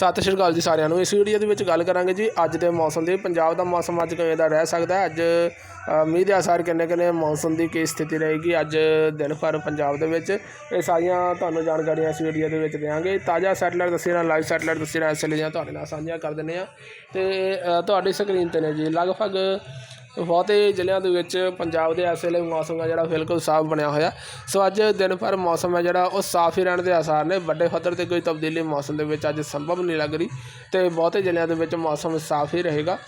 ਸਤਿ ਸ਼੍ਰੀ ਅਕਾਲ ਜੀ ਸਾਰਿਆਂ ਨੂੰ। ਇਸ ਵੀਡੀਓ ਦੇ ਵਿੱਚ ਗੱਲ ਕਰਾਂਗੇ ਜੀ ਅੱਜ ਦੇ ਮੌਸਮ ਦੀ। ਪੰਜਾਬ ਦਾ ਮੌਸਮ ਅੱਜ ਕਿਵੇਂ ਦਾ ਰਹਿ ਸਕਦਾ ਹੈ? ਅੱਜ ਮੀਂਹ ਦੇ ਅਸਰ ਕਿੰਨੇ ਕਿੰਨੇ, ਮੌਸਮ ਦੀ ਕੀ ਸਥਿਤੀ ਰਹੇਗੀ ਅੱਜ ਦਿਨ ਭਰ ਪੰਜਾਬ ਦੇ ਵਿੱਚ? ਇਹ ਸਾਰੀਆਂ ਤੁਹਾਨੂੰ ਜਾਣਕਾਰੀਆਂ ਇਸ ਵੀਡੀਓ ਦੇ ਵਿੱਚ ਦੇਵਾਂਗੇ ਤਾਜ਼ਾ ਸੈਟਲਾਈਟ ਤਸਵੀਰਾਂ ਲਾਈਵ ਸੈਟਲਾਈਟ ਤਸਵੀਰਾਂ ਇਸ ਵੇਲੇ ਤੁਹਾਡੇ ਨਾਲ ਸਾਂਝੀਆਂ ਕਰ ਦਿੰਦੇ ਆ ਤੇ ਤੁਹਾਡੀ ਸਕਰੀਨ ਤੇ ਨੇ ਜੀ। ਲਗਭਗ ਬਹੁਤੇ ਜ਼ਿਲ੍ਹਿਆਂ ਦੇ ਵਿੱਚ ਪੰਜਾਬ ਦੇ ਇਸ ਵੇਲੇ ਮੌਸਮ ਆ ਜਿਹੜਾ ਬਿਲਕੁਲ ਸਾਫ਼ ਬਣਿਆ ਹੋਇਆ। ਸੋ ਅੱਜ ਦਿਨ ਭਰ ਮੌਸਮ ਹੈ ਜਿਹੜਾ, ਉਹ ਸਾਫ਼ ਹੀ ਰਹਿਣ ਦੇ ਆਸਾਰ ਨੇ। ਵੱਡੇ ਪੱਧਰ ਤੇ ਕੋਈ ਤਬਦੀਲੀ ਮੌਸਮ ਦੇ ਵਿੱਚ ਅੱਜ ਸੰਭਵ ਨਹੀਂ ਲੱਗ ਰਹੀ ਤੇ ਬਹੁਤੇ ਜ਼ਿਲ੍ਹਿਆਂ ਦੇ ਵਿੱਚ ਮੌਸਮ ਸਾਫ਼ ਹੀ ਰਹੇਗਾ।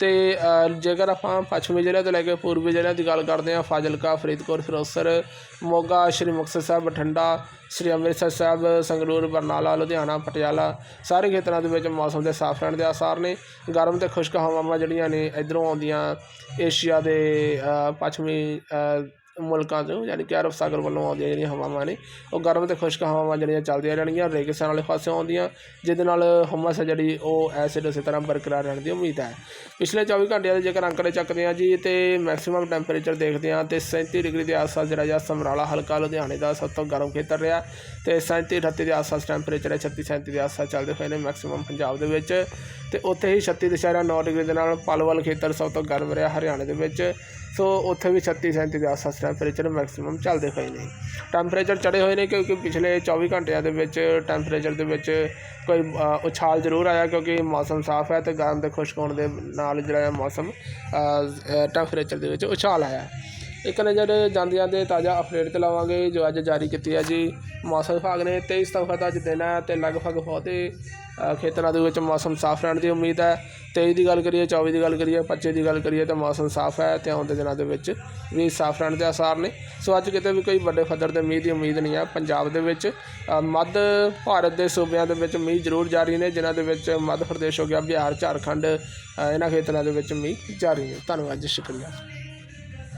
ਅਤੇ ਜੇਕਰ ਆਪਾਂ ਪੱਛਮੀ ਜ਼ਿਲ੍ਹਿਆਂ ਤੋਂ ਲੈ ਕੇ ਪੂਰਬੀ ਜ਼ਿਲ੍ਹਿਆਂ ਦੀ ਗੱਲ ਕਰਦੇ ਹਾਂ, ਫਾਜ਼ਿਲਕਾ, ਫਰੀਦਕੋਟ, ਫਿਰੋਜ਼ਪੁਰ, ਮੋਗਾ, ਸ਼੍ਰੀ ਮੁਕਤਸਰ ਸਾਹਿਬ, ਬਠਿੰਡਾ, ਸ਼੍ਰੀ ਅੰਮ੍ਰਿਤਸਰ ਸਾਹਿਬ, ਸੰਗਰੂਰ, ਬਰਨਾਲਾ, ਲੁਧਿਆਣਾ, ਪਟਿਆਲਾ, ਸਾਰੇ ਖੇਤਰਾਂ ਦੇ ਵਿੱਚ ਮੌਸਮ ਦੇ ਸਾਫ਼ ਰਹਿਣ ਦੇ ਆਸਾਰ ਨੇ। ਗਰਮ ਤੇ ਖੁਸ਼ਕ ਹਵਾਵਾਂ ਜਿਹੜੀਆਂ ਨੇ, ਇਧਰੋਂ ਆਉਂਦੀਆਂ, ਏਸ਼ੀਆ ਦੇ ਪੱਛਮੀ ਮੁਲਕਾਂ 'ਚੋਂ, ਯਾਨੀ ਕਿ ਅਰਬ ਸਾਗਰ ਵੱਲੋਂ ਆਉਂਦੀਆਂ ਜਿਹੜੀਆਂ ਹਵਾਵਾਂ ਨੇ, ਉਹ ਗਰਮ ਤੇ ਖੁਸ਼ਕ ਹਵਾਵਾਂ ਜਿਹੜੀਆਂ ਚੱਲਦੀਆਂ ਰਹਿਣਗੀਆਂ ਰੇਗਿਸਤਾਨ ਵਾਲੇ ਪਾਸਿਓਂ ਆਉਂਦੀਆਂ, ਜਿਹਦੇ ਨਾਲ ਹਮਸ ਹੈ ਜਿਹੜੀ ਉਹ ਐਸਿਡ ਉਸੇ ਤਰ੍ਹਾਂ ਬਰਕਰਾਰ ਰਹਿਣ ਦੀ ਉਮੀਦ ਹੈ। ਪਿਛਲੇ 24 ਘੰਟਿਆਂ ਦੇ ਜੇਕਰ ਅੰਕੜੇ ਚੱਕਦੇ ਹਾਂ ਜੀ, ਤੇ ਮੈਕਸਿਮਮ ਟੈਂਪਰੇਚਰ ਦੇਖਦੇ ਹਾਂ, ਤੇ 37 ਡਿਗਰੀ ਦੇ ਆਸ-ਪਾਸ ਜਿਹੜਾ ਜਾਂ ਸਮਰਾਲਾ ਹਲਕਾ ਲੁਧਿਆਣੇ ਦਾ ਸਭ ਤੋਂ ਗਰਮ ਖੇਤਰ ਰਿਹਾ, ਤੇ 37 38 ਦੇ ਆਸ-ਪਾਸ ਟੈਂਪਰੇਚਰ ਹੈ 36 37 ਦੇ ਆਸ-ਪਾਸ ਚੱਲਦੇ ਹੋਏ ਨੇ ਮੈਕਸਿਮਮ ਪੰਜਾਬ ਦੇ ਵਿੱਚ, ਤੇ ਉੱਥੇ ਹੀ 36 ਦਸ਼ਹਿਰਾ 9 ਡਿਗਰੀ ਦੇ ਨਾਲ ਪਲਵਲ ਖੇਤਰ ਸਭ ਤੋਂ ਗਰਮ ਰਿਹਾ ਹਰਿਆਣੇ ਦੇ ਵਿੱਚ, ਸੋ ਉੱਥੇ ਵੀ 36 37 ਦੇ ਆਸ-ਪਾਸ ਟੈਂਪਰੇਚਰ ਮੈਕਸਿਮਮ ਚੱਲਦੇ ਹੋਏ ਨੇ। ਟੈਂਪਰੇਚਰ ਚੜੇ ਹੋਏ ਨੇ ਕਿਉਂਕਿ ਪਿਛਲੇ 24 ਘੰਟਿਆਂ ਦੇ ਵਿੱਚ ਟੈਂਪਰੇਚਰ ਦੇ ਵਿੱਚ ਕੋਈ ਉਛਾਲ ਜ਼ਰੂਰ ਆਇਆ ਕਿਉਂਕਿ ਮੌਸਮ ਸਾਫ਼ ਹੈ ਤੇ ਗਰਮ ਤੇ ਖੁਸ਼ਕ ਹੋਣ ਦੇ ਨਾਲ ਜਿਹੜਾ ਹੈ ਮੌਸਮ ਟੈਂਪਰੇਚਰ ਦੇ ਵਿੱਚ ਉਛਾਲ ਆਇਆ। ਇੱਕ ਨਜ਼ਰ ਜਾਂਦੇ ਜਾਂਦੇ ਤਾਜ਼ਾ ਅਪਡੇਟ ਤੇ ਲਾਵਾਂਗੇ ਜੋ ਅੱਜ ਜਾਰੀ ਕੀਤੀ ਹੈ ਜੀ ਮੌਸਮ ਵਿਭਾਗ ਨੇ 23 ਸਤੰਬਰ ਦਾ ਅੱਜ ਦਿਨ ਹੈ ਤੇ ਲਗਭਗ ਬਹੁਤੇ ਖੇਤਰਾਂ ਦੇ ਵਿੱਚ ਮੌਸਮ ਸਾਫ਼ ਰਹਿਣ ਦੀ ਉਮੀਦ ਹੈ। 23 ਦੀ ਗੱਲ ਕਰੀਏ 24 ਦੀ ਗੱਲ ਕਰੀਏ 25 ਦੀ ਗੱਲ ਕਰੀਏ ਤਾਂ ਮੌਸਮ ਸਾਫ਼ ਹੈ ਤੇ ਆਉਂਦੇ ਦਿਨਾਂ ਦੇ ਵਿੱਚ ਵੀ ਸਾਫ਼ ਰਹਿਣ ਦੇ ਆਸਾਰ ਨੇ। ਸੋ ਅੱਜ ਕਿਤੇ ਵੀ ਕੋਈ ਵੱਡੇ ਪੱਧਰ ਦੇ ਮੀਂਹ ਦੀ ਉਮੀਦ ਨਹੀਂ ਹੈ। ਪੰਜਾਬ ਦੇ ਵਿੱਚ ਮੱਧ ਭਾਰਤ ਦੇ ਸੂਬਿਆਂ ਦੇ ਵਿੱਚ ਮੀਂਹ ਜ਼ਰੂਰ ਜਾਰੀ ਨੇ, ਜਿਨ੍ਹਾਂ ਦੇ ਵਿੱਚ ਮੱਧ ਪ੍ਰਦੇਸ਼ ਹੋ ਗਿਆ, ਬਿਹਾਰ, ਝਾਰਖੰਡ ਇਹਨਾਂ ਖੇਤਰਾਂ ਦੇ ਵਿੱਚ ਮੀਂਹ ਜਾਰੀ ਨੇ। ਧੰਨਵਾਦ ਜੀ, ਸ਼ੁਕਰੀਆ।